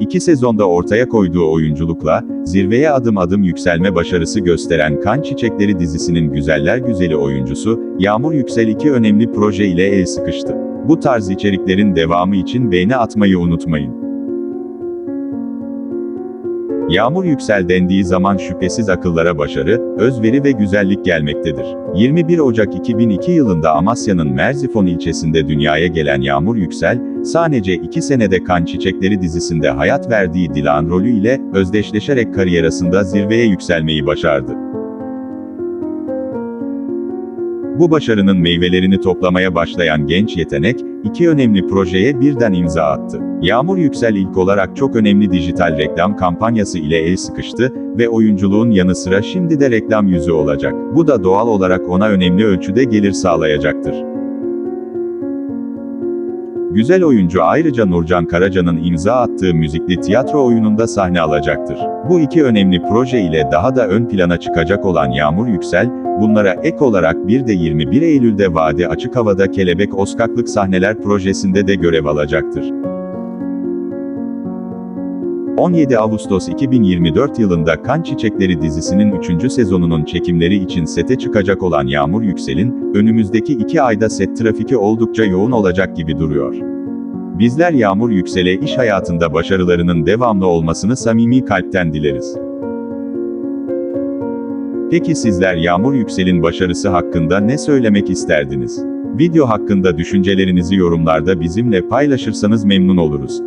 İki sezonda ortaya koyduğu oyunculukla, zirveye adım adım yükselme başarısı gösteren Kan Çiçekleri dizisinin güzeller güzeli oyuncusu, Yağmur Yüksel iki önemli proje ile el sıkıştı. Bu tarz içeriklerin devamı için beğeni atmayı unutmayın. Yağmur Yüksel dendiği zaman şüphesiz akıllara başarı, özveri ve güzellik gelmektedir. 21 Ocak 2002 yılında Amasya'nın Merzifon ilçesinde dünyaya gelen Yağmur Yüksel, sadece 2 senede Kan Çiçekleri dizisinde hayat verdiği Dilan rolü ile özdeşleşerek kariyerasında zirveye yükselmeyi başardı. Bu başarının meyvelerini toplamaya başlayan genç yetenek, iki önemli projeye birden imza attı. Yağmur Yüksel ilk olarak çok önemli dijital reklam kampanyası ile el sıkıştı ve oyunculuğun yanı sıra şimdi de reklam yüzü olacak. Bu da doğal olarak ona önemli ölçüde gelir sağlayacaktır. Güzel oyuncu ayrıca Nurcan Karaca'nın imza attığı müzikli tiyatro oyununda sahne alacaktır. Bu iki önemli proje ile daha da ön plana çıkacak olan Yağmur Yüksel, bunlara ek olarak bir de 21 Eylül'de Vadi Açık Havada Kelebek Oskaklık Sahneler projesinde de görev alacaktır. 17 Ağustos 2024 yılında Kan Çiçekleri dizisinin 3. sezonunun çekimleri için sete çıkacak olan Yağmur Yüksel'in, önümüzdeki 2 ayda set trafiki oldukça yoğun olacak gibi duruyor. Bizler Yağmur Yüksel'e iş hayatında başarılarının devamlı olmasını samimi kalpten dileriz. Peki sizler Yağmur Yüksel'in başarısı hakkında ne söylemek isterdiniz? Video hakkında düşüncelerinizi yorumlarda bizimle paylaşırsanız memnun oluruz.